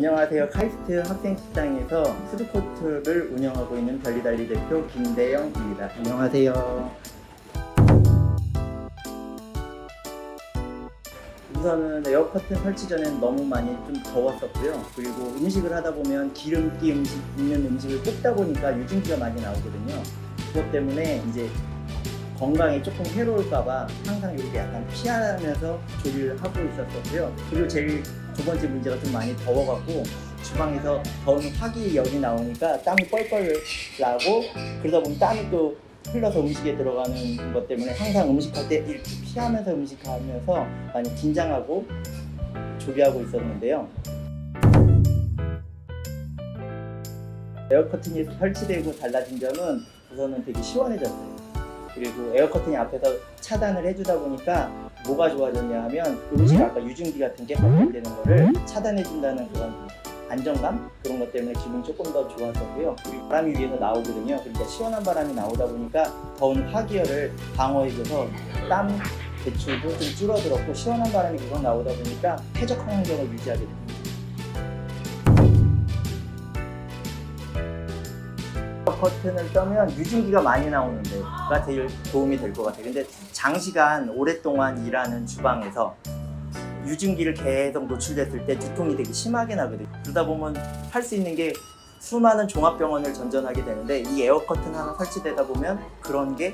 안녕하세요. 카이스트 학생식당에서 푸드코트를 운영하고 있는 별리달리 대표 김대영입니다. 안녕하세요. 우선은 에어커튼 설치 전엔 너무 많이 좀 더웠었고요. 그리고 음식을 하다 보면 기름기 음식 있는 음식을 볶다 보니까 유증기가 많이 나오거든요. 그것 때문에 이제 건강에 조금 해로울까봐 항상 이렇게 약간 피하면서 조리를 하고 있었었고요. 그리고 제일 두 번째 문제가 좀 많이 더워갖고 주방에서 더운 화기 열이 나오니까 땀이 뻘뻘 나고 그러다 보면 땀이 또 흘러서 음식에 들어가는 것 때문에 항상 음식할 때 이렇게 피하면서 음식하면서 많이 긴장하고 조리하고 있었는데요. 에어커튼이 설치되고 달라진 점은 우선은 되게 시원해졌어요. 그리고 에어커튼이 앞에서 차단을 해주다 보니까 뭐가 좋아졌냐 하면 음식 아까 유증기 같은 게 발생되는 거를 차단해준다는 그런 안정감 그런 것 때문에 기분이 조금 더 좋았었고요. 그리고 바람이 위에서 나오거든요. 그러니까 시원한 바람이 나오다 보니까 더운 화기열을 방어해줘서 땀 배출도 좀 줄어들었고 시원한 바람이 계속 나오다 보니까 쾌적한 환경을 유지하게 됩니다. 커튼을 떠면 유증기가 많이 나오는 데가 제일 도움이 될 것 같아요. 근데 장시간 오랫동안 일하는 주방에서 유증기를 계속 노출됐을 때 두통이 되게 심하게 나거든요. 그러다 보면 할 수 있는 게 수많은 종합병원을 전전하게 되는데 이 에어커튼 하나 설치되다 보면 그런 게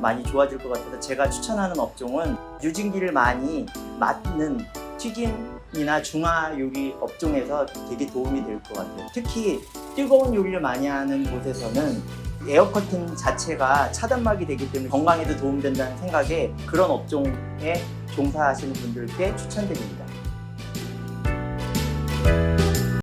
많이 좋아질 것 같아서 제가 추천하는 업종은 유증기를 많이 맡는 튀김이나 중화 요리 업종에서 되게 도움이 될 것 같아요. 특히 뜨거운 요리를 많이 하는 곳에서는 에어커튼 자체가 차단막이 되기 때문에 건강에도 도움된다는 생각에 그런 업종에 종사하시는 분들께 추천드립니다.